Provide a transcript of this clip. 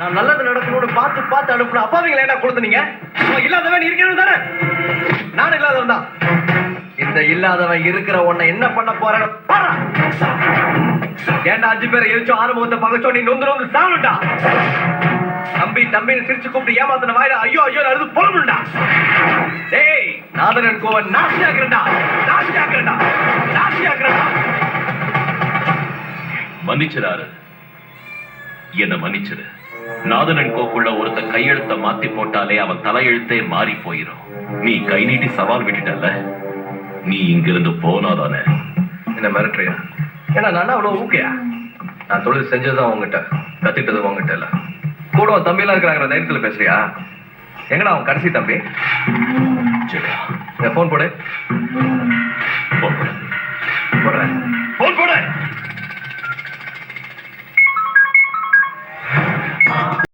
நான் நல்லது நடக்கணும்னு பார்த்து பார்த்து அனுப்புன அப்பாவிங்களை என்ன கொடுத்தனீங்க இல்லாதவன் இருக்கணும் தானே? நான் இல்லாதவன் தான். இந்த இல்லாதவன் இருக்கிற உன்னை என்ன பண்ண போறேன்னு பாரு ஏன்டா அஞ்சு பேரை எரிச்சும் ஆரம்பத்தை பகச்சோ நீ நொந்து நொந்து சாவணும்டா தம்பி தம்பின்னு சிரிச்சு கூப்பிட்டு ஏமாத்தின வாயில ஐயோ ஐயோ அழுது போகணும்டா டேய் நாதனன் கோவன் நாசி ஆக்குறா நாசி ஆக்குறா நாசி ஆக்குறா மன்னிச்சிடாரு என்ன மன்னிச்சிடு நாதனன் கோக்குள்ள ஒருத்த கையெழுத்த மாத்தி போட்டாலே அவன் தலையெழுத்தே மாறி போயிரும். நீ கை நீட்டி சவால் விட்டுட்டல்ல? நீ இங்கிருந்து போனாதானே? என்ன மிரட்டுறியா? ஏன்னா நான் அவ்வளவு ஊக்கையா? நான் தொழில் செஞ்சதும் உங்ககிட்ட கத்துக்கிட்டது உங்ககிட்ட இல்ல. கூட தம்பிலாம் இருக்கிறாங்கிற தைரியத்துல பேசுறியா? எங்கடா அவன் கடைசி தம்பி. போடுறேன் ஃபோன் போடு.